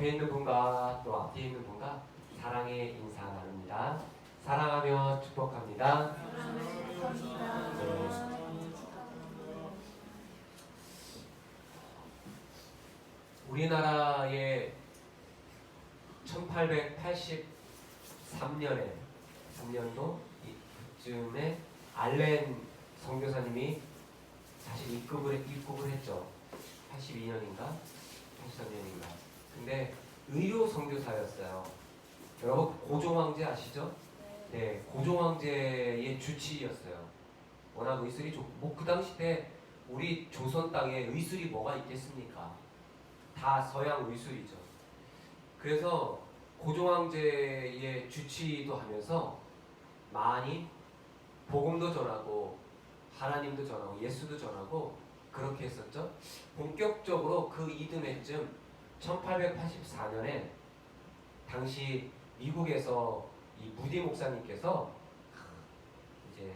옆에 있는 분과 또 앞에 있는 분과 사랑의 인사 나눕니다. 사랑하며 축복합니다. 네. 우리나라의 1883년에 3년도 이쯤에 알렌 선교사님이 사실 입국을 입국을 했죠. 82년인가 83년인가. 근데 의료 선교사였어요. 여러분 고종 황제 아시죠? 네, 고종 황제의 주치의였어요. 워낙 의술이 좋고 뭐 그 당시 때 우리 조선 땅에 의술이 뭐가 있겠습니까? 다 서양 의술이죠. 그래서 고종 황제의 주치도 하면서 많이 복음도 전하고 하나님도 전하고 예수도 전하고 그렇게 했었죠. 본격적으로 그 이듬해쯤 1884년에 당시 미국에서 이 무디 목사님께서 이제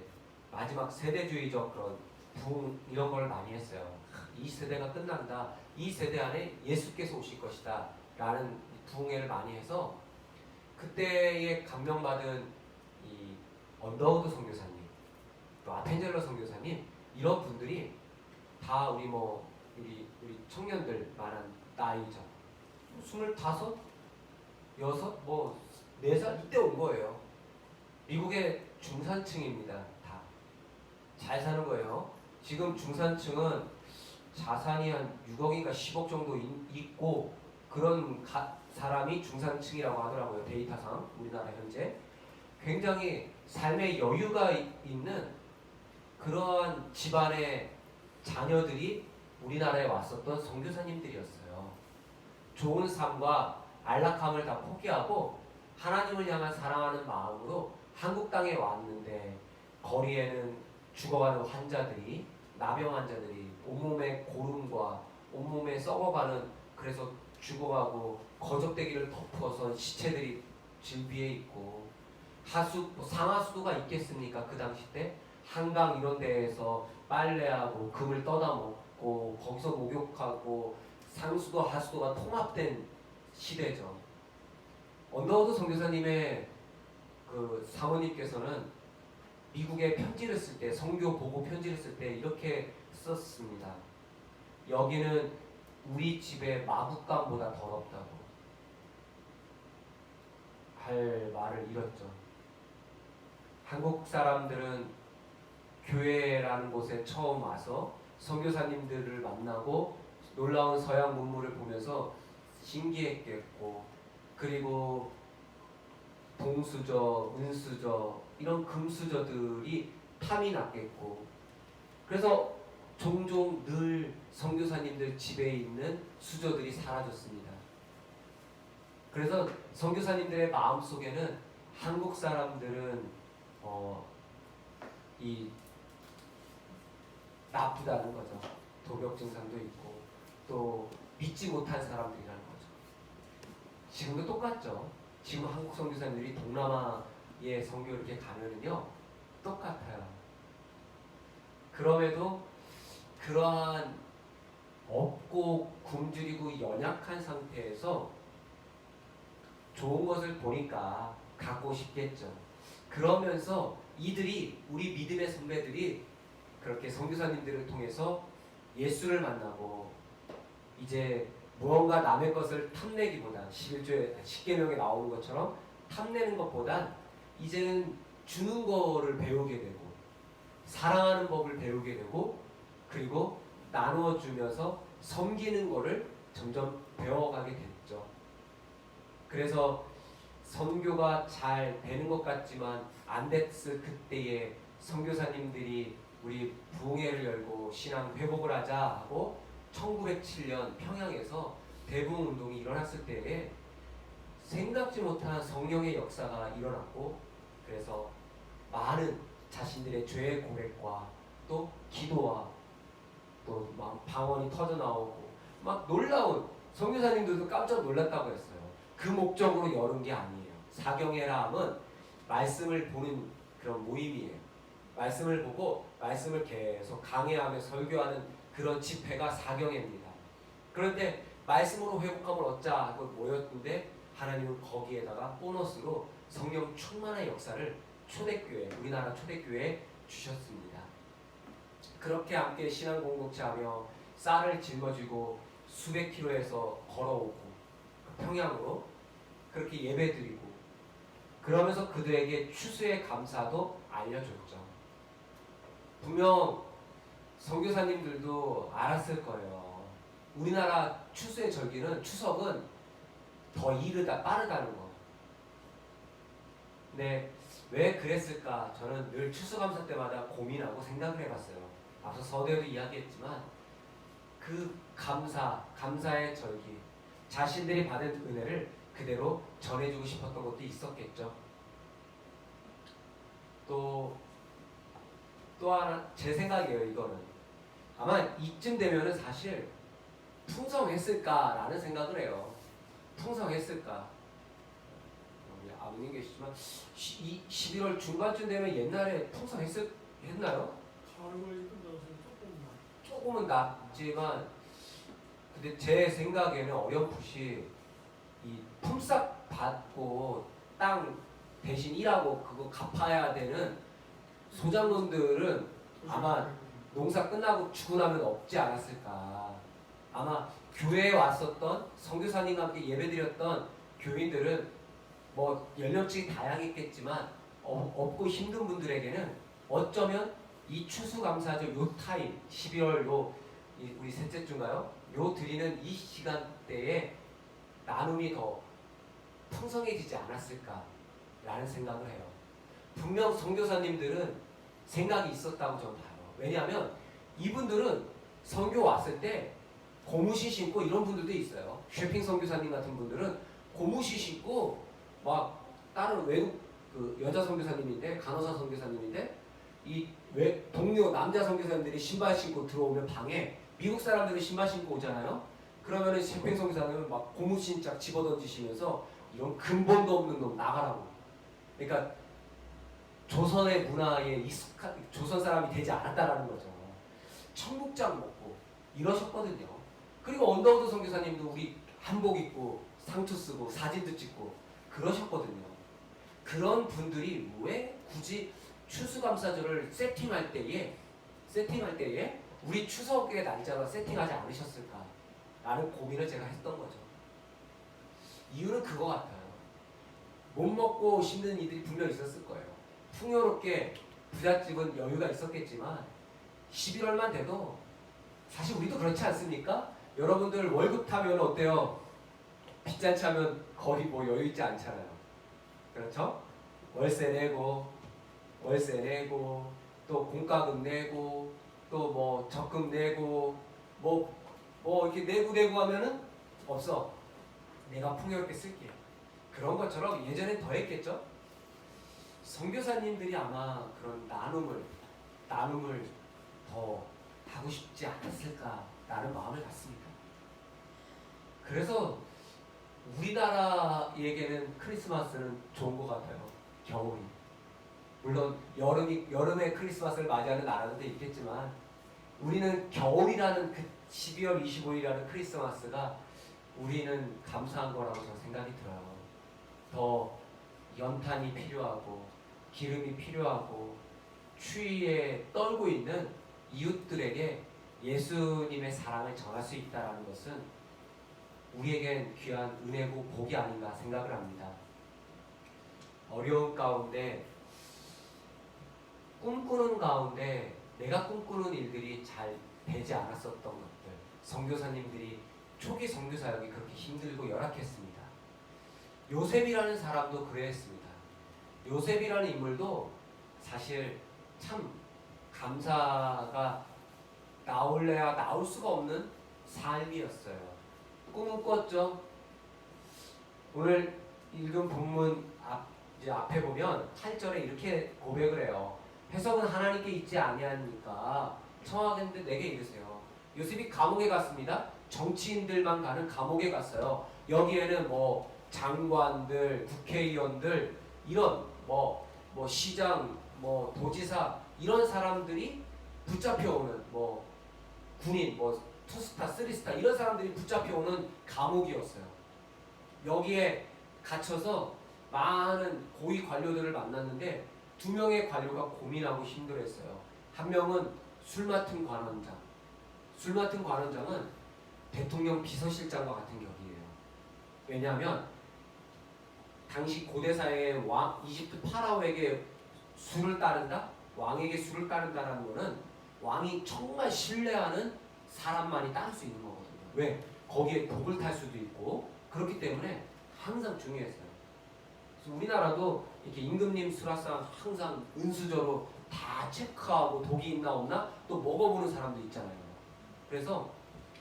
마지막 세대주의적 그런 부흥 이런 걸 많이 했어요. 이 세대가 끝난다. 이 세대 안에 예수께서 오실 것이다. 라는 부흥회를 많이 해서 그때에 감명받은 이 언더우드 선교사님, 또 아펜젤러 선교사님 이런 분들이 다 우리 뭐 우리 우리 청년들 말한 나이죠. 스물다섯, 여섯, 뭐 네 살 이때 온 거예요. 미국의 중산층입니다. 다 잘 사는 거예요. 지금 중산층은 자산이 한 6억인가 10억 정도 인- 있고 그런 가- 사람이 중산층이라고 하더라고요. 데이터상 우리나라 현재 굉장히 삶의 여유가 이- 있는 그러한 집안의 자녀들이 우리나라에 왔었던 선교사님들이었어요. 좋은 삶과 안락함을 다 포기하고 하나님을 향한 사랑하는 마음으로 한국 땅에 왔는데 거리에는 죽어가는 환자들이 나병 환자들이 온몸에 고름과 온몸에 썩어가는 그래서 죽어가고 거적대기를 덮어서 시체들이 질 위에 있고 하수 뭐 상하수도가 있겠습니까? 그 당시 때? 한강 이런 데에서 빨래하고 금을 떠다 먹고 거기서 목욕하고 상수도 하수도가 통합된 시대죠. 언더우드 선교사님의 그 사모님께서는 미국에 편지를 쓸 때, 성교 보고 편지를 쓸 때 이렇게 썼습니다. 여기는 우리 집의 마국간보다 더럽다고 할 말을 잃었죠. 한국 사람들은 교회라는 곳에 처음 와서 선교사님들을 만나고 놀라운 서양 문물을 보면서 신기했겠고 그리고 동수저, 은수저 이런 금수저들이 탐이 났겠고 그래서 종종 늘 선교사님들 집에 있는 수저들이 사라졌습니다. 그래서 선교사님들의 마음 속에는 한국 사람들은 어, 이 나쁘다는 거죠. 도벽 증상도 있고 또 믿지 못한 사람들이라는 거죠. 지금도 똑같죠. 지금 한국 선교사님들이 동남아에 선교 이렇게 가면은요 똑같아요. 그럼에도 그러한 없고 굶주리고 연약한 상태에서 좋은 것을 보니까 갖고 싶겠죠. 그러면서 이들이 우리 믿음의 선배들이 그렇게 선교사님들을 통해서 예수를 만나고 이제 무언가 남의 것을 탐내기보다 11조에 10계명에 나오는 것처럼 탐내는 것보단 이제는 주는 거를 배우게 되고 사랑하는 법을 배우게 되고 그리고 나누어 주면서 섬기는 거를 점점 배워가게 됐죠. 그래서 선교가 잘 되는 것 같지만 안 됐을 그때에 선교사님들이 우리 부흥회를 열고 신앙 회복을 하자 하고 1907년 평양에서 대부흥 운동이 일어났을 때에 생각지 못한 성령의 역사가 일어났고 그래서 많은 자신들의 죄의 고백과 또 기도와 또 막 방언이 터져 나오고 막 놀라운 성교사님들도 깜짝 놀랐다고 했어요. 그 목적으로 열은 게 아니에요. 사경회람은 말씀을 보는 그런 모임이에요. 말씀을 보고 말씀을 계속 강해하며 설교하는 그런 집회가 사경회입니다. 그런데 말씀으로 회복함을 얻자 하고 모였는데 하나님은 거기에다가 보너스로 성령 충만한 역사를 초대교회 우리나라 초대교회에 주셨습니다. 그렇게 함께 신앙 공동체하며 쌀을 짊어지고 수백 킬로에서 걸어오고 평양으로 그렇게 예배드리고 그러면서 그들에게 추수의 감사도 알려줬죠. 분명 선교사님들도 알았을 거예요. 우리나라 추수의 절기는 추석은 더 이르다 빠르다는 거. 근데 왜 그랬을까? 저는 늘 추수감사 때마다 고민하고 생각을 해봤어요. 앞서 서대도 이야기했지만 그 감사, 감사의 절기, 자신들이 받은 은혜를 그대로 전해주고 싶었던 것도 있었겠죠. 또, 또 하나, 제 생각이에요, 이거는. 아마 이쯤 되면은 사실 풍성했을까라는 생각을 해요. 풍성했을까? 우리 아버님 계시지만 시- 이 11월 중반쯤 되면 옛날에 풍성했을 했나요? 가을이 끝나서 조금만 조금은 낮지만 근데 제 생각에는 어렴풋이 이 품삯 받고 땅 대신 일하고 그거 갚아야 되는 소장농들은 아마 농사 끝나고 죽고 나면 없지 않았을까. 아마 교회에 왔었던 선교사님과 함께 예배드렸던 교인들은 뭐 연령층이 다양했겠지만 어, 없고 힘든 분들에게는 어쩌면 이 추수감사절 요 타임 12월 요 이- 우리 셋째 주인가요? 요 드리는 이 시간대에 나눔이 더 풍성해지지 않았을까라는 생각을 해요. 분명 선교사님들은 생각이 있었다고 저는 봐요. 왜냐하면 이분들은 선교 왔을 때 고무신 신고 이런 분들도 있어요. 쇼핑 선교사님 같은 분들은 고무신 신고 막 다른 외국 그 여자 선교사님인데 간호사 선교사님인데 이 외 동료 남자 선교사님들이 신발 신고 들어오면 방에 미국 사람들이 신발 신고 오잖아요. 그러면은 쇼핑 선교사님은 막 고무신 짝 집어던지시면서 이런 근본도 없는 놈 나가라고. 그러니까 조선의 문화에 익숙한 조선 사람이 되지 않았다라는 거죠. 청국장 먹고 이러셨거든요. 그리고 언더우드 선교사님도 우리 한복 입고 상투 쓰고 사진도 찍고 그러셨거든요. 그런 분들이 왜 굳이 추수감사절을 세팅할 때에 세팅할 때에 우리 추석의 날짜가 세팅하지 않으셨을까 라는 고민을 제가 했던 거죠. 이유는 그거 같아요. 못 먹고 힘든 이들이 분명 있었을 거예요. 풍요롭게 부잣집은 여유가 있었겠지만 11월만 돼도 사실 우리도 그렇지 않습니까? 여러분들 월급 타면 어때요? 빚잔치 하면 거의 뭐 여유 있지 않잖아요. 그렇죠? 월세 내고 월세 내고 또 공과금 내고 또 뭐 적금 내고 뭐뭐 이렇게 내고 내고 하면은 없어. 내가 풍요롭게 쓸게. 그런 것처럼 예전엔 더 했겠죠? 선교사님들이 아마 그런 나눔을 나눔을 더 하고 싶지 않았을까라는 마음을 갖습니다. 그래서 우리나라에게는 크리스마스는 좋은 것 같아요. 겨울이. 물론 여름이 여름에 크리스마스를 맞이하는 나라도 있겠지만 우리는 겨울이라는 그 12월 25일이라는 크리스마스가 우리는 감사한 거라고 저는 생각이 들어요. 더 연탄이 필요하고 기름이 필요하고 추위에 떨고 있는 이웃들에게 예수님의 사랑을 전할 수 있다는 것은 우리에겐 귀한 은혜고 복이 아닌가 생각을 합니다. 어려운 가운데 꿈꾸는 가운데 내가 꿈꾸는 일들이 잘 되지 않았었던 것들 선교사님들이 초기 선교사역이 그렇게 힘들고 열악했습니다. 요셉이라는 사람도 그랬습니다. 요셉이라는 인물도 사실 참 감사가 나올래야 나올 수가 없는 삶이었어요. 꿈은 꿨죠. 오늘 읽은 본문 앞, 이제 앞에 보면 8절에 이렇게 고백을 해요. 해석은 하나님께 있지 아니하니까 청하건대 내게 이르세요. 요셉이 감옥에 갔습니다. 정치인들만 가는 감옥에 갔어요. 여기에는 뭐 장관들, 국회의원들 이런 뭐, 뭐 시장, 뭐 도지사 이런 사람들이 붙잡혀 오는 뭐 군인, 뭐 투스타, 쓰리스타 이런 사람들이 붙잡혀오는 감옥이었어요. 여기에 갇혀서 많은 고위 관료들을 만났는데 두 명의 관료가 고민하고 힘들었어요. 한 명은 술 맡은 관원장. 술 맡은 관원장은 대통령 비서실장과 같은 격이에요. 왜냐하면 당시 고대사의 왕 이집트 파라오에게 술을 따른다, 왕에게 술을 따른다라는 거는 왕이 정말 신뢰하는 사람만이 따를 수 있는 거거든요. 왜? 거기에 독을 탈 수도 있고 그렇기 때문에 항상 중요했어요. 그래서 우리나라도 이렇게 임금님 수라상 항상 은수저로 다 체크하고 독이 있나 없나 또 먹어보는 사람도 있잖아요. 그래서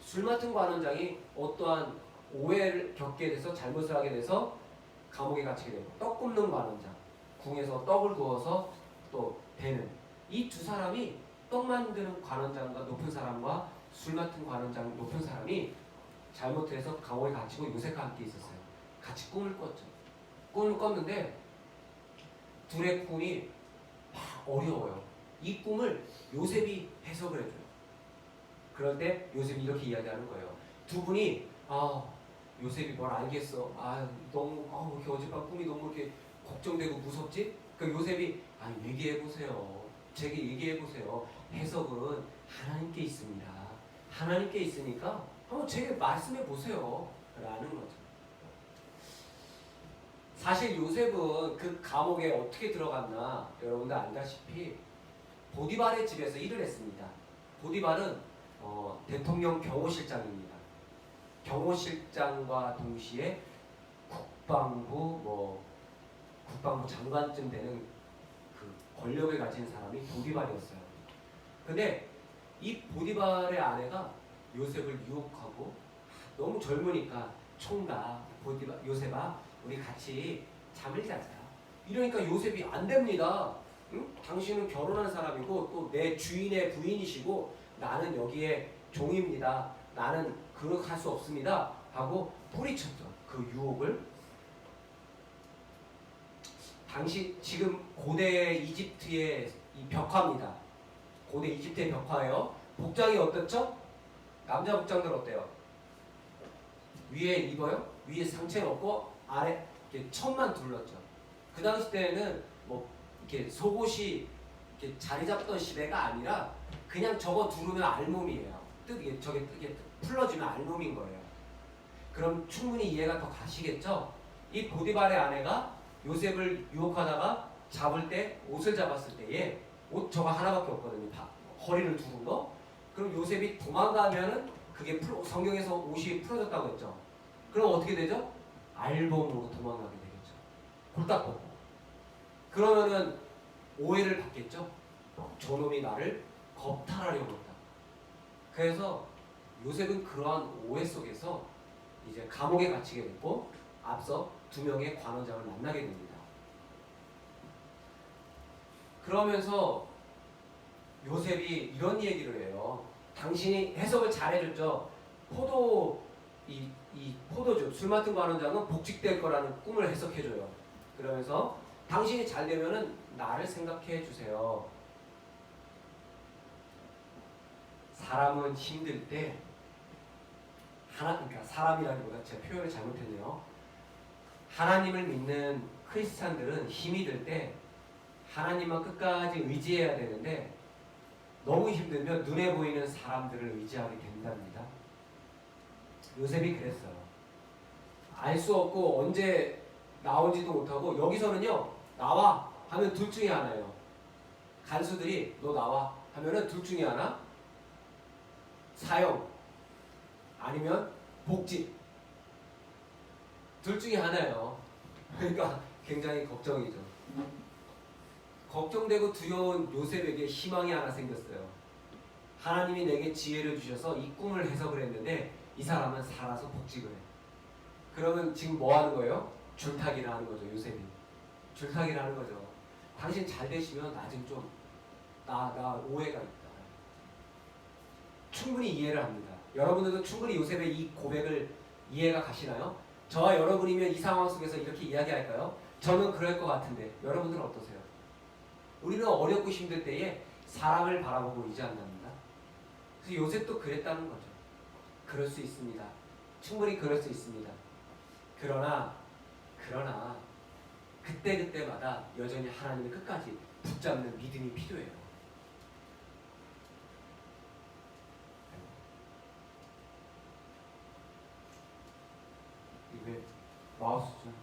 술 맡은 관원장이 어떠한 오해를 겪게 돼서 잘못을 하게 돼서 감옥에 갇히게 되고 떡 굽는 관원장 궁에서 떡을 구워서 또 배는 이 두 사람이 떡 만드는 관원장과 높은 사람과 술 맡은 관원장 높은 사람이 잘못해서 감옥에 갇히고 요셉과 함께 있었어요. 같이 꿈을 꿨죠. 꿈을 꿨는데 둘의 꿈이 막 어려워요. 이 꿈을 요셉이 해석을 해줘요. 그럴 때 요셉이 이렇게 이야기하는 거예요. 두 분이 아 요셉이 뭘 알겠어. 아 너무 아, 이렇게 어젯밤 꿈이 너무 이렇게 걱정되고 무섭지? 그 요셉이 아 얘기해 보세요. 제게 얘기해 보세요. 해석은 하나님께 있습니다. 하나님께 있으니까 한번 제게 말씀해 보세요. 라는 거죠. 사실 요셉은 그 감옥에 어떻게 들어갔나 여러분들 알다시피 보디발의 집에서 일을 했습니다. 보디발은 어, 대통령 경호실장입니다. 경호실장과 동시에 국방부 뭐 국방부 장관쯤 되는 그 권력을 가진 사람이 보디발이었어요. 근데 이 보디발의 아내가 요셉을 유혹하고 너무 젊으니까 총각 보디발 요셉아 우리 같이 잠을 자자. 이러니까 요셉이 안 됩니다. 응? 당신은 결혼한 사람이고 또 내 주인의 부인이시고 나는 여기에 종입니다. 나는 그렇게 할 수 없습니다. 하고 뿌리쳤죠. 그 유혹을. 당시 지금 고대 이집트의 이 벽화입니다. 고대 이집트의 벽화예요. 복장이 어떻죠? 남자 복장들 어때요? 위에 입어요? 위에 상체는 없고 아래 이렇게 천만 둘렀죠. 그 당시 때는 뭐 이렇게 속옷이 이렇게 자리 잡던 시대가 아니라 그냥 저거 두르면 알몸이에요. 뜻 이게 저게 이게 풀러지면 알몸인 거예요. 그럼 충분히 이해가 더 가시겠죠? 이 보디발의 아내가 요셉을 유혹하다가 잡을 때 옷을 잡았을 때에 옷 저거 하나밖에 없거든요. 다 허리를 두른 거. 그럼 요셉이 도망가면은 그게 풀- 성경에서 옷이 풀어졌다고 했죠. 그럼 어떻게 되죠? 알몸으로 도망가게 되겠죠. 골딱 벗고. 그러면은 오해를 받겠죠. 저놈이 나를 겁탈하려고 했다. 그래서 요셉은 그러한 오해 속에서 이제 감옥에 갇히게 됐고 앞서 두 명의 관원장을 만나게 됩니다. 그러면서 요셉이 이런 얘기를 해요. 당신이 해석을 잘해줬죠. 포도 이, 이 포도주 술 맡은 관원장은 복직될 거라는 꿈을 해석해줘요. 그러면서 당신이 잘 되면은 나를 생각해 주세요. 사람은 힘들 때 하나 그러니까 사람이라기보다 제 표현을 잘못했네요. 하나님을 믿는 크리스찬들은 힘이 들 때 하나님만 끝까지 의지해야 되는데 너무 힘들면 눈에 보이는 사람들을 의지하게 된답니다. 요셉이 그랬어요. 알 수 없고 언제 나오지도 못하고 여기서는요 나와 하면 둘 중에 하나예요. 간수들이 너 나와 하면은 둘 중에 하나 사형 아니면 복직 둘 중에 하나예요. 그러니까 굉장히 걱정이죠. 걱정되고 두려운 요셉에게 희망이 하나 생겼어요. 하나님이 내게 지혜를 주셔서 이 꿈을 해석을 했는데 이 사람은 살아서 복직을 해. 그러면 지금 뭐 하는 거예요? 줄타기를 하는 거죠, 요셉이. 줄타기를 하는 거죠. 당신 잘 되시면 나 지금 좀, 나, 나 오해가 있다. 충분히 이해를 합니다. 여러분들도 충분히 요셉의 이 고백을 이해가 가시나요? 저와 여러분이면 이 상황 속에서 이렇게 이야기할까요? 저는 그럴 것 같은데 여러분들은 어떠세요? 우리는 어렵고 힘들 때에 사람을 바라보고 의지한답니다. 그래서 요셉도 그랬다는 거죠. 그럴 수 있습니다. 충분히 그럴 수 있습니다. 그러나 그러나 그때 그때마다 여전히 하나님을 끝까지 붙잡는 믿음이 필요해요. 이게 마우스 좀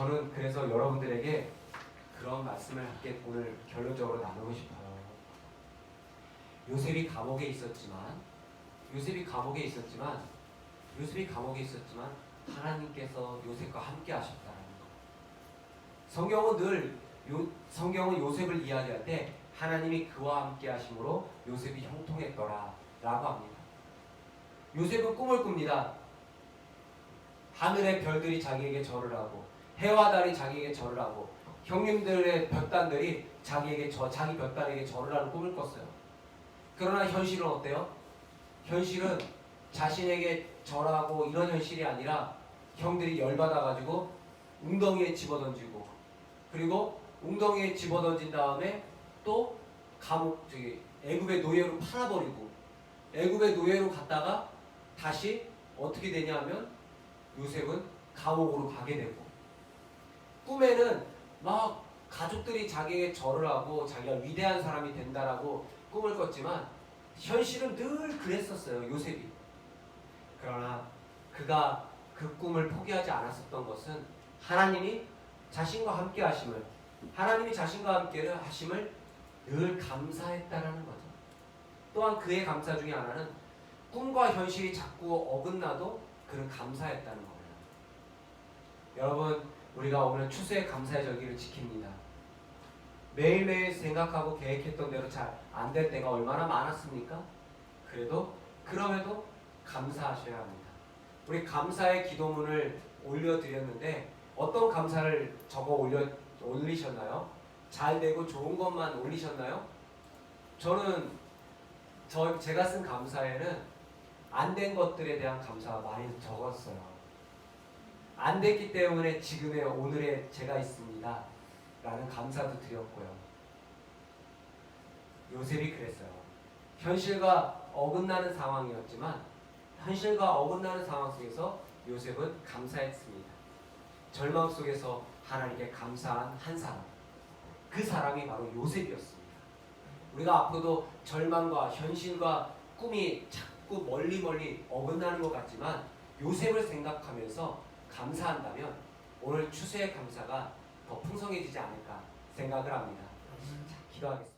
저는 그래서 여러분들에게 그런 말씀을 함께 오늘 결론적으로 나누고 싶어요. 요셉이 감옥에 있었지만, 요셉이 감옥에 있었지만, 요셉이 감옥에 있었지만 하나님께서 요셉과 함께 하셨다는 거. 성경은 늘 요, 성경은 요셉을 이야기할 때 하나님이 그와 함께 하심으로 요셉이 형통했더라 라고 합니다. 요셉은 꿈을 꿉니다. 하늘의 별들이 자기에게 절을 하고 해와 달이 자기에게 절을 하고 형님들의 볕단들이 자기에게 저 자기 볕단에게 절을 하는 꿈을 꿨어요. 그러나 현실은 어때요? 현실은 자신에게 절하고 이런 현실이 아니라 형들이 열받아 가지고 웅덩이에 집어던지고 그리고 웅덩이에 집어던진 다음에 또 감옥 저기 애굽의 노예로 팔아버리고 애굽의 노예로 갔다가 다시 어떻게 되냐면 요셉은 감옥으로 가게 되고 꿈에는 막 가족들이 자기에게 절을 하고 자기가 위대한 사람이 된다라고 꿈을 꿨지만 현실은 늘 그랬었어요 요셉이 그러나 그가 그 꿈을 포기하지 않았었던 것은 하나님이 자신과 함께 하심을 하나님이 자신과 함께 하심을 늘 감사했다라는 거죠. 또한 그의 감사 중에 하나는 꿈과 현실이 자꾸 어긋나도 그는 감사했다는 거예요. 여러분, 우리가 오늘 추수의 감사의 절기를 지킵니다. 매일매일 생각하고 계획했던 대로 잘 안 될 때가 얼마나 많았습니까? 그래도 그럼에도 감사하셔야 합니다. 우리 감사의 기도문을 올려드렸는데 어떤 감사를 적어 올려 올리셨나요? 잘 되고 좋은 것만 올리셨나요? 저는 저 제가 쓴 감사에는 안 된 것들에 대한 감사가 많이 적었어요. 안 됐기 때문에 지금의 오늘의 제가 있습니다. 라는 감사도 드렸고요. 요셉이 그랬어요. 현실과 어긋나는 상황이었지만 현실과 어긋나는 상황 속에서 요셉은 감사했습니다. 절망 속에서 하나님께 감사한 한 사람. 그 사람이 바로 요셉이었습니다. 우리가 앞으로도 절망과 현실과 꿈이 자꾸 멀리 멀리 어긋나는 것 같지만 요셉을 생각하면서 감사한다면 오늘 추수의 감사가 더 풍성해지지 않을까 생각을 합니다. 자, 기도하겠습니다.